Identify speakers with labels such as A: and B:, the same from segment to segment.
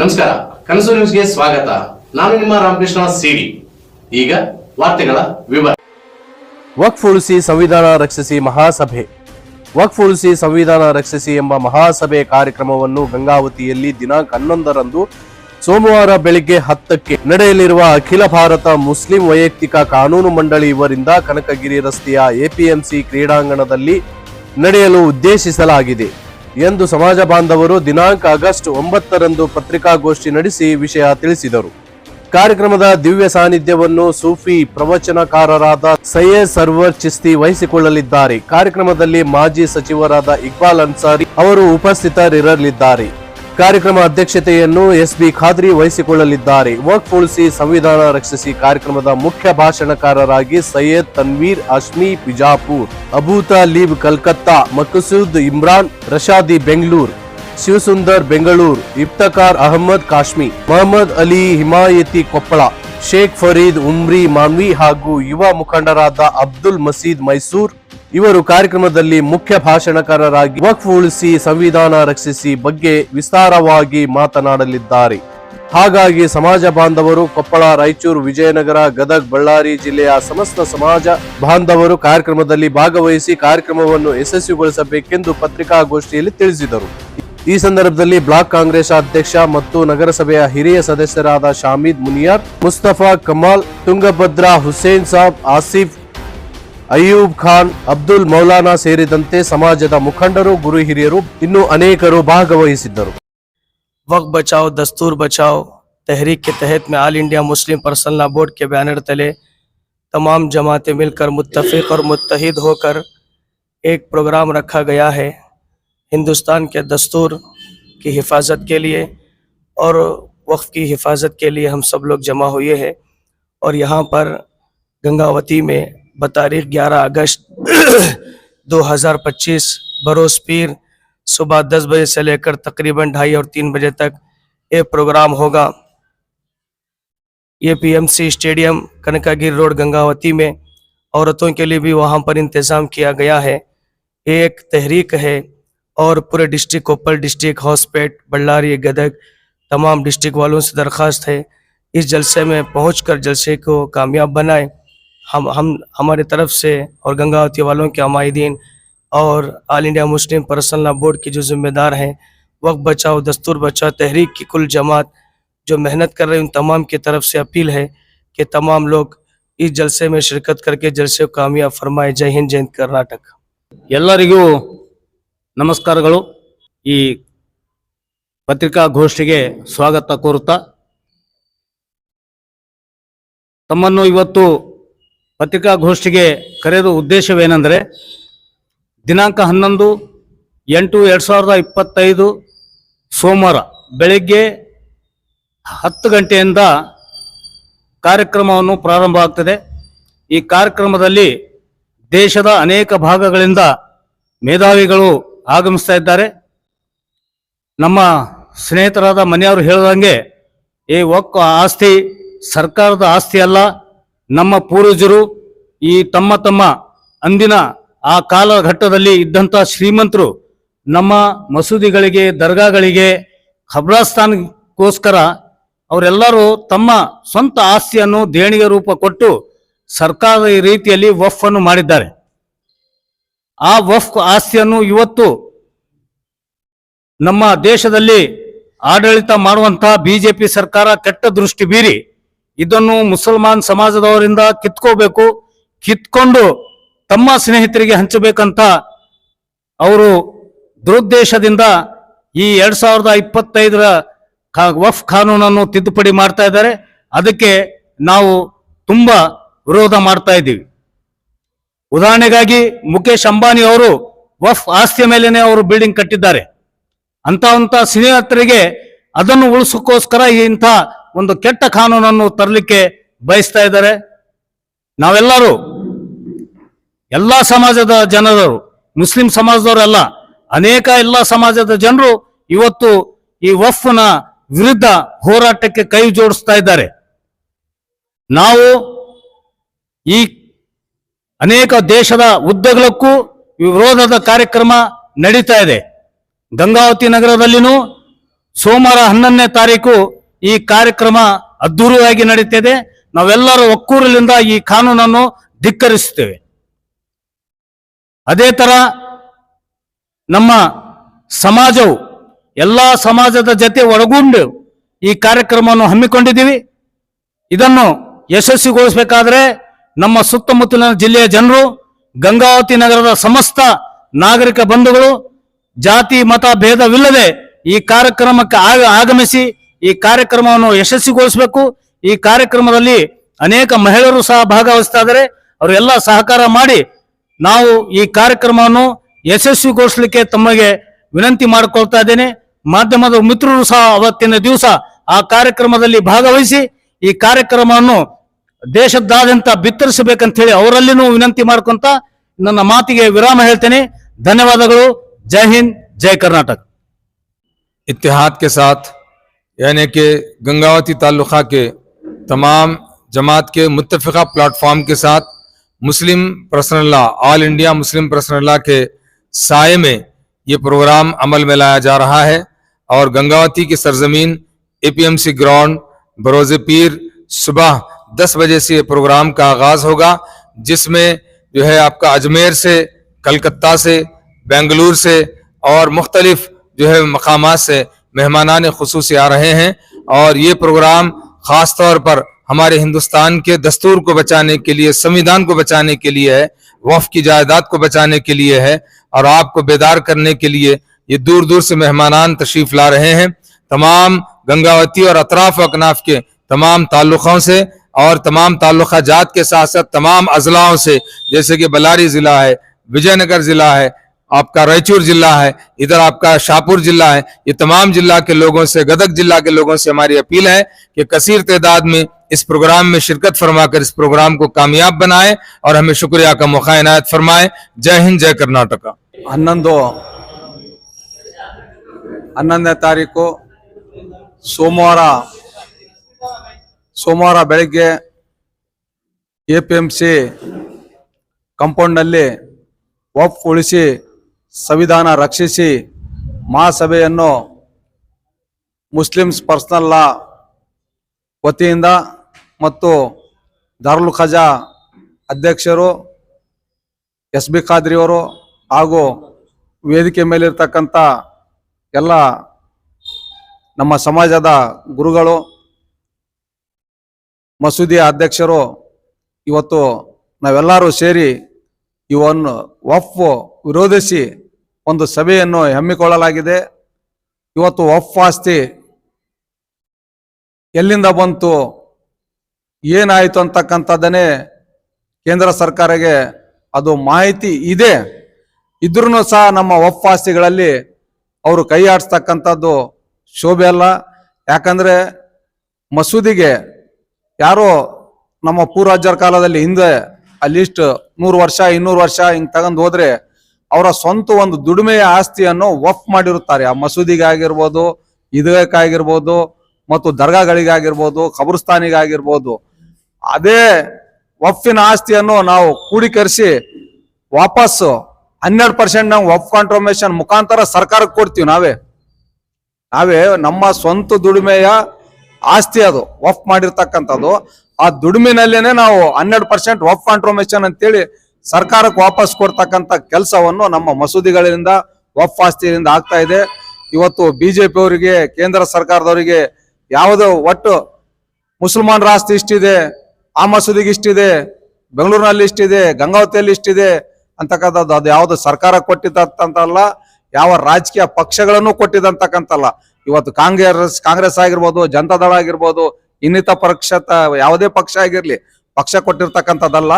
A: ನಮಸ್ಕಾರ, ಕನಸು ನ್ಯೂಸ್ಗೆ ಸ್ವಾಗತ. ನಾನು ನಿಮ್ಮ ರಾಮಕೃಷ್ಣ ಸಿಡಿ. ಈಗ ವಾರ್ತೆಗಳ ವಿವರ.
B: ವಕ್ಫ್ ಉಳಿಸಿ ಸಂವಿಧಾನ ರಕ್ಷಿಸಿ ಮಹಾಸಭೆ. ವಕ್ಫ್ ಉಳಿಸಿ ಸಂವಿಧಾನ ರಕ್ಷಿಸಿ ಎಂಬ ಮಹಾಸಭೆ ಕಾರ್ಯಕ್ರಮವನ್ನು ಗಂಗಾವತಿಯಲ್ಲಿ ದಿನಾಂಕ ಹನ್ನೊಂದರಂದು ಸೋಮವಾರ ಬೆಳಿಗ್ಗೆ ಹತ್ತಕ್ಕೆ ನಡೆಯಲಿರುವ ಅಖಿಲ ಭಾರತ ಮುಸ್ಲಿಂ ವೈಯಕ್ತಿಕ ಕಾನೂನು ಮಂಡಳಿ ಇವರಿಂದ ಕನಕಗಿರಿ ರಸ್ತೆಯ ಎಪಿಎಂಸಿ ಕ್ರೀಡಾಂಗಣದಲ್ಲಿ ನಡೆಯಲು ಉದ್ದೇಶಿಸಲಾಗಿದೆ. ಎಂದು ಸಮಾಜ ಬಾಂಧವರು ದಿನಾಂಕ ಆಗಸ್ಟ್ ಒಂಬತ್ತರಂದು ಪತ್ರಿಕಾಗೋಷ್ಠಿ ನಡೆಸಿ ವಿಷಯ ತಿಳಿಸಿದರು. ಕಾರ್ಯಕ್ರಮದ ದಿವ್ಯ ಸಾನ್ನಿಧ್ಯವನ್ನು ಸೂಫಿ ಪ್ರವಚನಕಾರರಾದ ಸೈಯದ್ ಸರ್ವರ್ ಚಿಸ್ತಿ ವಹಿಸಿಕೊಳ್ಳಲಿದ್ದಾರೆ. ಕಾರ್ಯಕ್ರಮದಲ್ಲಿ ಮಾಜಿ ಸಚಿವರಾದ ಇಕ್ಬಾಲ್ ಅನ್ಸಾರಿ ಅವರು ಉಪಸ್ಥಿತರಿರಲಿದ್ದಾರೆ. ಕಾರ್ಯಕ್ರಮ ಅಧ್ಯಕ್ಷತೆಯನ್ನು ಎಸ್ ಬಿ ಖಾದ್ರಿ ವಹಿಸಿಕೊಳ್ಳಲಿದ್ದಾರೆ. ವರ್ಕ್ ಉಳಿಸಿ ಸಂವಿಧಾನ ರಕ್ಷಿಸಿ ಕಾರ್ಯಕ್ರಮದ ಮುಖ್ಯ ಭಾಷಣಕಾರರಾಗಿ ಸೈಯದ್ ತನ್ವೀರ್, ಅಶ್ಮಿ, ಬಿಜಾಪುರ್ ಅಬೂತ ಲೀಬ್ ಕಲ್ಕತ್ತಾ, ಮಕಸೂದ್ ಇಮ್ರಾನ್ ರಶಾದಿ ಬೆಂಗಳೂರು, ಶಿವಸುಂದರ್ ಬೆಂಗಳೂರು ಇಫ್ತಕಾರ್ ಅಹಮದ್ ಕಾಶ್ಮಿ ಮೊಹಮ್ಮದ್ ಅಲಿ ಹಿಮಾಯತಿ ಕೊಪ್ಪಳ, ಶೇಖ್ ಫರೀದ್ ಉಮ್ರಿ ಮಾನ್ವಿ ಹಾಗೂ ಯುವ ಮುಖಂಡರಾದ ಅಬ್ದುಲ್ ಮಸೀದ್ ಮೈಸೂರ್ ಇವರು ಕಾರ್ಯಕ್ರಮದಲ್ಲಿ ಮುಖ್ಯ ಭಾಷಣಕಾರರಾಗಿ ವಕ್ಫ್ ಉಳಿಸಿ ಸಂವಿಧಾನ ರಕ್ಷಿಸಿ ಬಗ್ಗೆ ವಿಸ್ತಾರವಾಗಿ ಮಾತನಾಡಲಿದ್ದಾರೆ. ಹಾಗಾಗಿ ಸಮಾಜ ಬಾಂಧವರು ಕೊಪ್ಪಳ, ರಾಯಚೂರು, ವಿಜಯನಗರ, ಗದಗ್, ಬಳ್ಳಾರಿ ಜಿಲ್ಲೆಯ ಸಮಸ್ತ ಸಮಾಜ ಬಾಂಧವರು ಕಾರ್ಯಕ್ರಮದಲ್ಲಿ ಭಾಗವಹಿಸಿ ಕಾರ್ಯಕ್ರಮವನ್ನು ಯಶಸ್ವಿಗೊಳಿಸಬೇಕೆಂದು ಪತ್ರಿಕಾಗೋಷ್ಠಿಯಲ್ಲಿ ತಿಳಿಸಿದರು. ಈ ಸಂದರ್ಭದಲ್ಲಿ ಬ್ಲಾಕ್ ಕಾಂಗ್ರೆಸ್ ಅಧ್ಯಕ್ಷ ಮತ್ತು ನಗರಸಭೆಯ ಹಿರಿಯ ಸದಸ್ಯರಾದ ಶಾಮೀದ್ ಮುನಿಯಾರ್, ಮುಸ್ತಫಾ ಕಮಾಲ್, ತುಂಗಭದ್ರಾ ಹುಸೇನ್ ಸಾಬ್, ಆಸಿಫ್ ಅಯ್ಯೂಬ್ ಖಾನ್، ಅಬ್ದುಲ್ ಮೌಲಾನಾ ಸೇರಿದಂತೆ ಸಮಾಜದ ಮುಖಂಡರು، ಗುರು ಹಿರಿಯರು، ಇನ್ನೂ ಅನೇಕರು ಭಾಗವಹಿಸಿದ್ದರು.
C: وقت بچاؤ دستور بچاؤ تحریک کے تحت میں آل انڈیا مسلم پرسنل بورڈ کے بینر تلے تمام جماعتیں مل کر متفق اور متحد ہو کر ایک پروگرام رکھا گیا ہے ہندوستان کے دستور کی حفاظت کے لیے اور وقف کی حفاظت کے لیے ہم سب لوگ جمع ہوئے ہیں اور یہاں پر گنگاوتی میں بتاریخ گیارہ اگست دو ہزار پچیس، بروز پیر صبح دس بجے سے لے کر تقریباً ڈھائی اور تین بجے تک ایک پروگرام ہوگا۔ یہ پی ایم سی اسٹیڈیم کنکاگیر روڈ، گنگاوتی میں عورتوں کے لیے بھی وہاں پر انتظام کیا گیا ہے۔ ایک تحریک ہے اور پورے ڈسٹرک کوپل ڈسٹرک ہاسپیٹ بلاری، گدک، تمام ڈسٹرک والوں سے درخواست ہے۔ اس جلسے میں پہنچ کر جلسے کو کامیاب بنائیں ہم ہم ہمارے طرف سے اور گنگاوتی والوں کے عمائدین اور آل انڈیا مسلم پرسنل بورڈ کے جو ذمہ دار ہیں، وقت بچاؤ، دستور بچاؤ، تحریک کی کل جماعت جو محنت کر رہے ہیں ان تمام کی طرف سے اپیل ہے کہ تمام لوگ اس جلسے میں شرکت کر کے جلسے کامیاب فرمائے۔ جے ہند جے ہند، کرناٹک۔
D: ಎಲ್ಲರಿಗೂ ನಮಸ್ಕಾರಗಳು. ಈ کے ಸ್ವಾಗತ کورتا ತಮ್ಮನ್ನು ಪತ್ರಿಕಾಗೋಷ್ಠಿಗೆ ಕರೆದ ಉದ್ದೇಶವೇನೆಂದರೆ ದಿನಾಂಕ ಹನ್ನೊಂದು, ಎಂಟು, ಎರಡು ಸಾವಿರದ ಇಪ್ಪತ್ತೈದು ಸೋಮವಾರ ಬೆಳಗ್ಗೆ ಹತ್ತು ಗಂಟೆಯಿಂದ ಕಾರ್ಯಕ್ರಮವನ್ನು ಪ್ರಾರಂಭ ಆಗ್ತದೆ. ಈ ಕಾರ್ಯಕ್ರಮದಲ್ಲಿ ದೇಶದ ಅನೇಕ ಭಾಗಗಳಿಂದ ಮೇಧಾವಿಗಳು ಆಗಮಿಸ್ತಾ ಇದ್ದಾರೆ. ನಮ್ಮ ಸ್ನೇಹಿತರಾದ ಮನೆಯವರು ಹೇಳಿದಂಗೆ ಈ ಒಕ್ಕ ಆಸ್ತಿ ಸರ್ಕಾರದ ಆಸ್ತಿ ಅಲ್ಲ ನಮ್ಮ ಪೂರ್ವಜರು ಈ ತಮ್ಮ ತಮ್ಮ ಅಂದಿನ ಆ ಕಾಲಘಟ್ಟದಲ್ಲಿ ಇದ್ದಂಥ ಶ್ರೀಮಂತರು ನಮ್ಮ ಮಸೂದಿಗಳಿಗೆ, ದರ್ಗಾಗಳಿಗೆ ಖಬ್ರಾಸ್ತಾನ್ಗೋಸ್ಕರ ಅವರೆಲ್ಲರೂ ತಮ್ಮ ಸ್ವಂತ ಆಸ್ತಿಯನ್ನು ದೇಣಿಗೆ ರೂಪ ಕೊಟ್ಟು ಸರ್ಕಾರದ ರೀತಿಯಲ್ಲಿ ವಫ್ ಅನ್ನು ಮಾಡಿದ್ದಾರೆ. ಆ ವಫ್ ಆಸ್ತಿಯನ್ನು ಇವತ್ತು ನಮ್ಮ ದೇಶದಲ್ಲಿ ಆಡಳಿತ ಮಾಡುವಂತಹ ಬಿಜೆಪಿ ಸರ್ಕಾರ ಕೆಟ್ಟ ದೃಷ್ಟಿ ಬೀರಿ ಇದನ್ನು ಮುಸಲ್ಮಾನ್ ಸಮಾಜದವರಿಂದ ಕಿತ್ಕೋಬೇಕು, ಕಿತ್ಕೊಂಡು ತಮ್ಮ ಸ್ನೇಹಿತರಿಗೆ ಹಂಚಬೇಕಂತ ಅವರು ದುರುದ್ದೇಶದಿಂದ ಈ ಎರಡ್ ಸಾವಿರದ ಇಪ್ಪತ್ತೈದರ ವಫ್ ಕಾನೂನನ್ನು ತಿದ್ದುಪಡಿ ಮಾಡ್ತಾ ಇದ್ದಾರೆ. ಅದಕ್ಕೆ ನಾವು ತುಂಬಾ ವಿರೋಧ ಮಾಡ್ತಾ ಇದ್ದೀವಿ. ಉದಾಹರಣೆಗಾಗಿ ಮುಖೇಶ್ ಅಂಬಾನಿ ಅವರು ವಫ್ ಆಸ್ತಿಯ ಮೇಲೇನೆ ಅವರು ಬಿಲ್ಡಿಂಗ್ ಕಟ್ಟಿದ್ದಾರೆ. ಅಂತ ಅಂತ ಸ್ನೇಹಿತರಿಗೆ ಅದನ್ನು ಉಳಿಸೋಕ್ಕೋಸ್ಕರ ಇಂಥ ಒಂದು ಕೆಟ್ಟ ಕಾನೂನನ್ನು ತರಲಿಕ್ಕೆ ಬಯಸ್ತಾ ಇದ್ದಾರೆ. ನಾವೆಲ್ಲರೂ, ಎಲ್ಲ ಸಮಾಜದ ಜನರು, ಮುಸ್ಲಿಂ ಸಮಾಜದವರೆಲ್ಲ, ಅನೇಕ ಎಲ್ಲ ಸಮಾಜದ ಜನರು ಇವತ್ತು ಈ ವಫ್ನ ವಿರುದ್ಧ ಹೋರಾಟಕ್ಕೆ ಕೈ ಜೋಡಿಸ್ತಾ ಇದ್ದಾರೆ. ನಾವು ಈ ಅನೇಕ ದೇಶದ ಉದ್ದಗಲಕ್ಕೂ ವಿರೋಧದ ಕಾರ್ಯಕ್ರಮ ನಡೀತಾ ಇದೆ. ಗಂಗಾವತಿ ನಗರದಲ್ಲಿನೂ ಸೋಮವಾರ ಹನ್ನೊಂದನೇ ತಾರೀಕು ಈ ಕಾರ್ಯಕ್ರಮ ಅದ್ದೂರಿಯಾಗಿ ನಡೀತಿದೆ. ನಾವೆಲ್ಲರೂ ಒಕ್ಕೂರಲಿಂದ ಈ ಕಾನೂನನ್ನು ಧಿಕ್ಕರಿಸುತ್ತೇವೆ. ಅದೇ ತರ ನಮ್ಮ ಸಮಾಜವು, ಎಲ್ಲ ಸಮಾಜದ ಜೊತೆ ಒಳಗೊಂಡು ಈ ಕಾರ್ಯಕ್ರಮವನ್ನು ಹಮ್ಮಿಕೊಂಡಿದ್ದೀವಿ. ಇದನ್ನು ಯಶಸ್ವಿಗೊಳಿಸಬೇಕಾದ್ರೆ ನಮ್ಮ ಸುತ್ತಮುತ್ತಲಿನ ಜಿಲ್ಲೆಯ ಜನರು, ಗಂಗಾವತಿ ನಗರದ ಸಮಸ್ತ ನಾಗರಿಕ ಬಂಧುಗಳು, ಜಾತಿ, ಮತ, ಭೇದವಿಲ್ಲದೆ ಈ ಕಾರ್ಯಕ್ರಮಕ್ಕೆ ಆಗ ಆಗಮಿಸಿ ಈ ಕಾರ್ಯಕ್ರಮವನ್ನು ಯಶಸ್ವಿಗೊಳಿಸಬೇಕು. ಈ ಕಾರ್ಯಕ್ರಮದಲ್ಲಿ ಅನೇಕ ಮಹಿಳೆಯರು ಸಹ ಭಾಗವಹಿಸ್ತಾ ಇದ್ದಾರೆ. ಅವರೆಲ್ಲ ಸಹಕಾರ ಮಾಡಿ ನಾವು ಈ ಕಾರ್ಯಕ್ರಮವನ್ನು ಯಶಸ್ವಿಗೊಳಿಸಲಿಕ್ಕೆ ತಮಗೆ ವಿನಂತಿ ಮಾಡಿಕೊಳ್ತಾ ಇದ್ದೇನೆ. ಮಾಧ್ಯಮದ ಮಿತ್ರರು ಸಹ ಅವತ್ತಿನ ದಿವಸ ಆ ಕಾರ್ಯಕ್ರಮದಲ್ಲಿ ಭಾಗವಹಿಸಿ ಈ ಕಾರ್ಯಕ್ರಮವನ್ನು ದೇಶದಾದ್ಯಂತ ಬಿತ್ತರಿಸಬೇಕಂತ ಹೇಳಿ ಅವರಲ್ಲಿನೂ ವಿನಂತಿ ಮಾಡ್ಕೊಂತ ನನ್ನ ಮಾತಿಗೆ ವಿರಾಮ ಹೇಳ್ತೇನೆ. ಧನ್ಯವಾದಗಳು. ಜೈ ಹಿಂದ್, ಜೈ ಕರ್ನಾಟಕ.
E: یعنی کہ گنگاوتی تعلقہ کے تمام جماعت کے متفقہ پلیٹ فارم کے ساتھ مسلم پرسن اللہ آل انڈیا مسلم پرسن اللہ کے سائے میں یہ پروگرام عمل میں لایا جا رہا ہے اور گنگاوتی کی سرزمین اے پی ایم سی گراؤنڈ بروز پیر صبح دس بجے سے یہ پروگرام کا آغاز ہوگا، جس میں جو ہے آپ کا اجمیر سے، کلکتہ سے، بنگلور سے اور مختلف جو ہے مقامات سے مہمانان خصوصی آ رہے ہیں اور یہ پروگرام خاص طور پر ہمارے ہندوستان کے دستور کو بچانے کے لیے، سنویدھان کو بچانے کے لیے ہے وف کی جائیداد کو بچانے کے لیے ہے اور آپ کو بیدار کرنے کے لیے یہ دور دور سے مہمانان تشریف لا رہے ہیں۔ تمام گنگاوتی اور اطراف و اکناف کے تمام تعلقوں سے اور تمام تعلقہ جات کے ساتھ ساتھ تمام اضلاعوں سے، جیسے کہ بلاری ضلع ہے، وجے نگر ضلع ہے آپ کا رائچور ضلع ہے، ادھر آپ کا شاہپور ضلع ہے، یہ تمام جلہ کے لوگوں سے، گدک جلہ کے لوگوں سے ہماری اپیل ہے کہ کثیر تعداد میں اس پروگرام میں شرکت فرما کر اس پروگرام کو کامیاب بنائیں اور ہمیں
F: شکریہ کا مخائنات عنایت فرمائیں۔ جے ہند، جے کرناٹکا۔ ہنندو ಹನ್ನೊಂದನೇ ತಾರೀಕು ಸೋಮವಾರ ಸೋಮವಾರ ಬೆಳಗ್ಗೆ ಎ ಪಿ کمپونڈ ಸಿ ಕಾಂಪೌಂಡ್ನಲ್ಲಿ ಒಪ್ಗೊಳಿಸಿ ಸಂವಿಧಾನ ರಕ್ಷಿಸಿ ಮಹಾಸಭೆಯನ್ನು ಮುಸ್ಲಿಮ್ಸ್ ಪರ್ಸನಲ್ ಲಾ ವತಿಯಿಂದ ಮತ್ತು ದಾರುಲ್ ಖಜಾ ಅಧ್ಯಕ್ಷರು, ಎಸ್ ಬಿ ಖಾದ್ರಿಯವರು ಹಾಗೂ ವೇದಿಕೆ ಮೇಲಿರ್ತಕ್ಕಂಥ ಎಲ್ಲ ನಮ್ಮ ಸಮಾಜದ ಗುರುಗಳು, ಮಸೂದಿಯ ಅಧ್ಯಕ್ಷರು, ಇವತ್ತು ನಾವೆಲ್ಲರೂ ಸೇರಿ ಇವನ್ನು ವಫ್ ವಿರೋಧಿಸಿ ಒಂದು ಸಭೆಯನ್ನು ಹಮ್ಮಿಕೊಳ್ಳಲಾಗಿದೆ. ಇವತ್ತು ವಫ್ ಆಸ್ತಿ ಎಲ್ಲಿಂದ ಬಂತು, ಏನಾಯಿತು ಅಂತಕ್ಕಂಥದ್ದನ್ನೇ ಕೇಂದ್ರ ಸರ್ಕಾರಕ್ಕೆ ಅದು ಮಾಹಿತಿ ಇದೆ. ಇದ್ರೂ ಸಹ ನಮ್ಮ ವಫ್ ಆಸ್ತಿಗಳಲ್ಲಿ ಅವರು ಕೈ ಆಡಿಸ್ತಕ್ಕಂಥದ್ದು ಶೋಭೆ ಅಲ್ಲ. ಯಾಕಂದರೆ ಮಸೂದಿಗೆ ಯಾರೋ ನಮ್ಮ ಪೂರ್ವಜರ ಕಾಲದಲ್ಲಿ ಹಿಂದೆ ಆ ನೂರು ವರ್ಷ, ಇನ್ನೂರು ವರ್ಷ ಹಿಂಗೆ ತಗೊಂಡು ಹೋದ್ರೆ ಅವರ ಸ್ವಂತ ಒಂದು ದುಡಿಮೆಯ ಆಸ್ತಿಯನ್ನು ವಫ್ ಮಾಡಿರುತ್ತಾರೆ. ಆ ಮಸೂದಿಗೆ ಆಗಿರ್ಬೋದು ಇದಕ್ಕಾಗಿರ್ಬೋದು ಮತ್ತು ದರ್ಗಾಗಳಿಗಾಗಿರ್ಬೋದು ಕಬ್ರಸ್ತಾನಿಗಾಗಿರ್ಬೋದು ಅದೇ ವಫಿನ ಆಸ್ತಿಯನ್ನು ನಾವು ಕೂಡೀಕರಿಸಿ ವಾಪಸ್ಸು ಹನ್ನೆರಡು ಪರ್ಸೆಂಟ್ ನಾವು ವಫ್ ಕಾಂಟ್ರೋಮೇಷನ್ ಮುಖಾಂತರ ಸರ್ಕಾರಕ್ಕೆ ಕೊಡ್ತೀವಿ ನಾವೇ. ನಾವೇ ನಮ್ಮ ಸ್ವಂತ ದುಡಿಮೆಯ ಆಸ್ತಿ ಅದು ವಫ್ ಮಾಡಿರ್ತಕ್ಕಂಥದ್ದು. ಆ ದುಡಿಮೆನಲ್ಲೇನೆ ನಾವು ಹನ್ನೆರಡು ಪರ್ಸೆಂಟ್ ವಫ್ ಕಾಂಟ್ರಮೇಶನ್ ಅಂತೇಳಿ ಸರ್ಕಾರಕ್ಕೆ ವಾಪಸ್ ಕೊಡ್ತಕ್ಕಂಥ ಕೆಲಸವನ್ನು ನಮ್ಮ ಮಸೂದಿಗಳಿಂದ ವಫಾಸ್ತಿಯಿಂದ ಆಗ್ತಾ ಇದೆ. ಇವತ್ತು ಬಿಜೆಪಿ ಅವರಿಗೆ ಕೇಂದ್ರ ಸರ್ಕಾರದವರಿಗೆ ಯಾವುದೋ ಒಟ್ಟು ಮುಸಲ್ಮಾನರ ಆಸ್ತಿ ಇಷ್ಟಿದೆ, ಆ ಮಸೂದಿಗೆ ಇಷ್ಟಿದೆ, ಬೆಂಗಳೂರಿನಲ್ಲಿ ಇಷ್ಟಿದೆ, ಗಂಗಾವತಿಯಲ್ಲಿ ಇಷ್ಟಿದೆ ಅಂತಕ್ಕಂಥದ್ದು ಅದು ಯಾವುದು ಸರ್ಕಾರ ಕೊಟ್ಟಿದ್ದಂತಲ್ಲ ಯಾವ ರಾಜಕೀಯ ಪಕ್ಷಗಳನ್ನು ಕೊಟ್ಟಿದಂತಕ್ಕಂತಲ್ಲ ಇವತ್ತು ಕಾಂಗ್ರೆಸ್ ಕಾಂಗ್ರೆಸ್ ಆಗಿರ್ಬೋದು ಜನತಾದಳ ಆಗಿರ್ಬೋದು, ಇನ್ನಿತ ಪಕ್ಷ, ಯಾವುದೇ ಪಕ್ಷ ಆಗಿರ್ಲಿ, ಪಕ್ಷ ಕೊಟ್ಟಿರ್ತಕ್ಕಂಥದ್ದಲ್ಲ.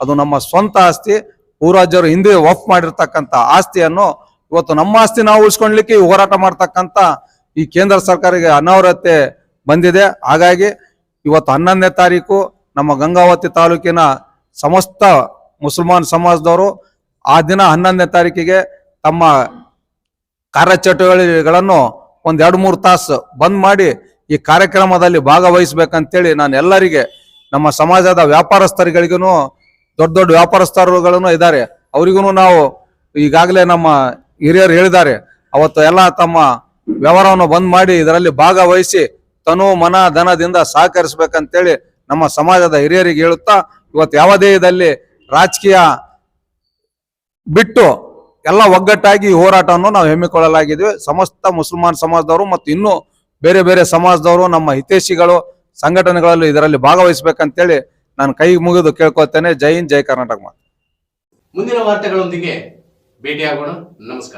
F: ಅದು ನಮ್ಮ ಸ್ವಂತ ಆಸ್ತಿ ಪೂರ್ವಜರು ಹಿಂದೆ ವಫ್ ಮಾಡಿರ್ತಕ್ಕಂಥ ಆಸ್ತಿಯನ್ನು ಇವತ್ತು ನಮ್ಮ ಆಸ್ತಿ ನಾವು ಉಳಿಸ್ಕೊಳ್ಲಿಕ್ಕೆ ಹೋರಾಟ ಮಾಡ್ತಕ್ಕಂಥ ಈ ಕೇಂದ್ರ ಸರ್ಕಾರಕ್ಕೆ ಅನಾವರತೆ ಬಂದಿದೆ. ಹಾಗಾಗಿ ಇವತ್ತು ಹನ್ನೊಂದನೇ ತಾರೀಕು ನಮ್ಮ ಗಂಗಾವತಿ ತಾಲೂಕಿನ ಸಮಸ್ತ ಮುಸಲ್ಮಾನ್ ಸಮಾಜದವರು ಆ ದಿನ ಹನ್ನೊಂದನೇ ತಾರೀಕಿಗೆ ತಮ್ಮ ಕಾರ್ಯಚಟುವಟಿಕೆಗಳನ್ನು ಒಂದು ಎರಡು ಮೂರು ತಾಸು ಬಂದ್ ಮಾಡಿ ಈ ಕಾರ್ಯಕ್ರಮದಲ್ಲಿ ಭಾಗವಹಿಸ್ಬೇಕಂತೇಳಿ ನಾನು ಎಲ್ಲರಿಗೆ ನಮ್ಮ ಸಮಾಜದ ವ್ಯಾಪಾರಸ್ಥರಿಗಳಿಗೂ ದೊಡ್ಡ ದೊಡ್ಡ ವ್ಯಾಪಾರಸ್ಥರುಗಳನ್ನು ಇದ್ದಾರೆ. ಅವರಿಗೂ ನಾವು ಈಗಾಗಲೇ ನಮ್ಮ ಹಿರಿಯರು ಹೇಳಿದ್ದಾರೆ. ಅವತ್ತು ಎಲ್ಲ ತಮ್ಮ ವ್ಯವಹಾರವನ್ನು ಬಂದ್ ಮಾಡಿ ಇದರಲ್ಲಿ ಭಾಗವಹಿಸಿ ತನು ಮನ ಧನದಿಂದ ಸಹಕರಿಸಬೇಕಂತೇಳಿ ನಮ್ಮ ಸಮಾಜದ ಹಿರಿಯರಿಗೆ ಹೇಳುತ್ತಾ, ಇವತ್ತು ಯಾವುದೇ ಇದಲ್ಲಿ ರಾಜಕೀಯ ಬಿಟ್ಟು ಎಲ್ಲ ಒಗ್ಗಟ್ಟಾಗಿ ಹೋರಾಟವನ್ನು ನಾವು ಹೆಮ್ಮಿಕೊಳ್ಳಲಾಗಿದೆ ಸಮಸ್ತ ಮುಸಲ್ಮಾನ್ ಸಮಾಜದವರು ಮತ್ತು ಇನ್ನೂ ಬೇರೆ ಬೇರೆ ಸಮಾಜದವರು ನಮ್ಮ ಹಿತೈಷಿಗಳು ಸಂಘಟನೆಗಳಲ್ಲಿ ಇದರಲ್ಲಿ ಭಾಗವಹಿಸಬೇಕಂತೇಳಿ ನಾನು ಕೈ ಮುಗಿದು ಕೇಳ್ಕೊತೇನೆ. ಜೈ ಹಿಂದ್ ಜೈ ಕರ್ನಾಟಕ.
A: ಮುಂದಿನ ವಾರ್ತೆಗಳೊಂದಿಗೆ ಭೇಟಿಯಾಗೋಣ. ನಮಸ್ಕಾರ.